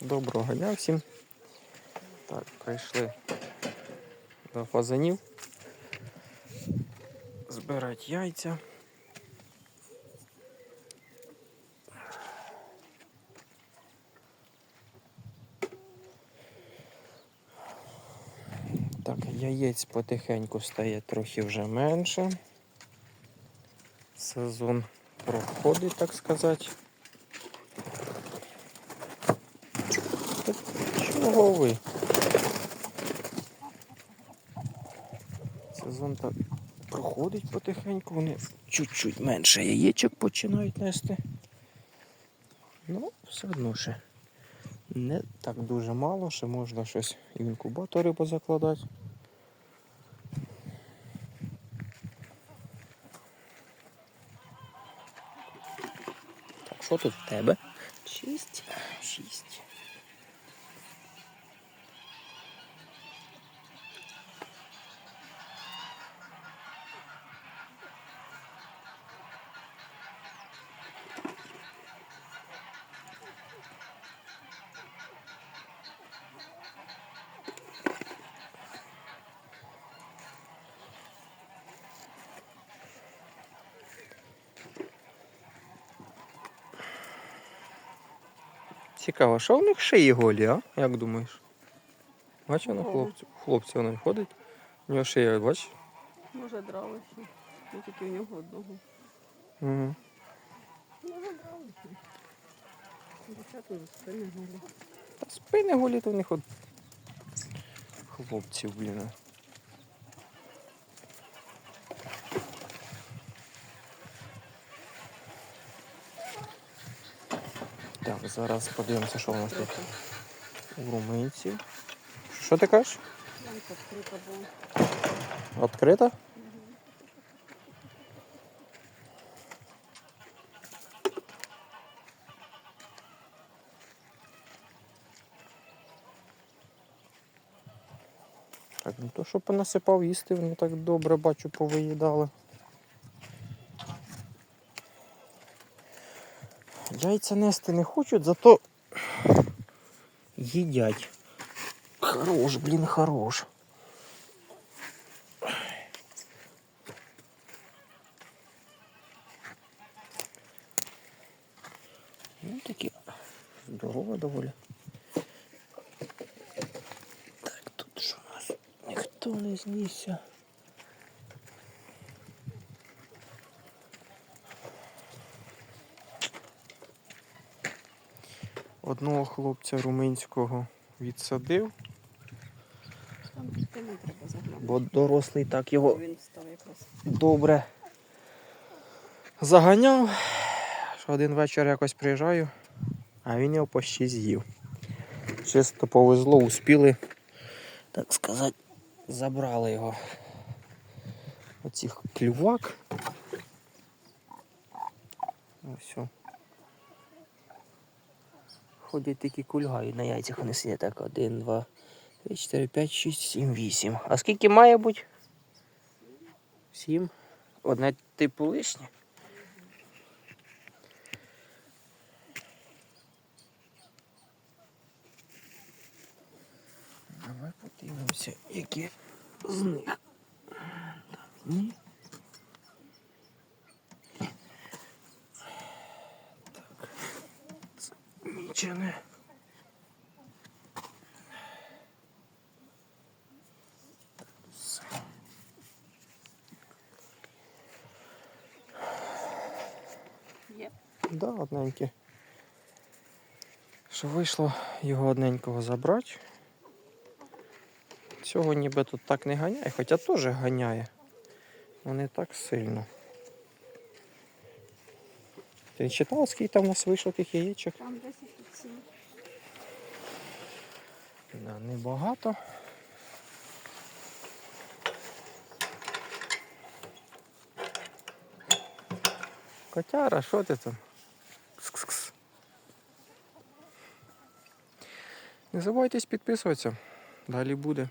Доброго дня всім. Так, прийшли до фазанів. Збирати яйця. Так, яєць потихеньку стає трохи вже менше. Сезон проходить, так сказати. Та Чого? Сезон так проходить потихеньку, вони чуть-чуть менше яєчок починають нести. Ну, все одно ще не так дуже мало, ще можна щось і в інкубатори позакладати. Так, що тут в тебе? Шість. Шість. Цікаво, що в них шиї голі, а? Як думаєш? Бачиш, на Голі. хлопців. Хлопці воно ходить. У нього шия, бачиш? Може драли ще. Ну, тільки в нього одного. Угу. Може драли ще. Дівчата за спини голі. Та спини голі то в них от хлопців, блін. а. Так, зараз подивимося, що у нас тут у румийців. Що ти кажеш? Відкрита була. Відкрита? Так, ну то, що понасипав їсти, вони так добре бачу, повиїдали. Яйця нести не хочуть, зато їдять. Хорош, блін, хорош. Ну, такі здорово доволі. Так, тут що у нас? Ніхто не знісся. Одного хлопця румунського відсадив, Там дитину треба заглянути. бо дорослий так його Він став якраз. добре заганяв. Що один вечір якось приїжджаю, а він його почти з'їв. Чисто повезло, успіли, так сказати, забрали його. Оцих клювак. Ось. Ходять такі кульгаї на яйцях, вони сидять так. Один, два, три, чотири, п'ять, шість, сім, вісім. А скільки має бути? Сім. Одне типу лишнє. Давай подивимося, які з них. Так, ні. Так. Це Все. Є. Да, одненьке. Що вийшло його одненького забрати. Цього ніби тут так не ганяє, хоча теж ганяє. але не так сильно. Ти читав, скільки там у нас вийшло тих яєчок? Там 10 тут 7. Да, небагато. Котяра, що ти там? Кс-кс-кс. Не забувайтесь підписуватися. Далі буде.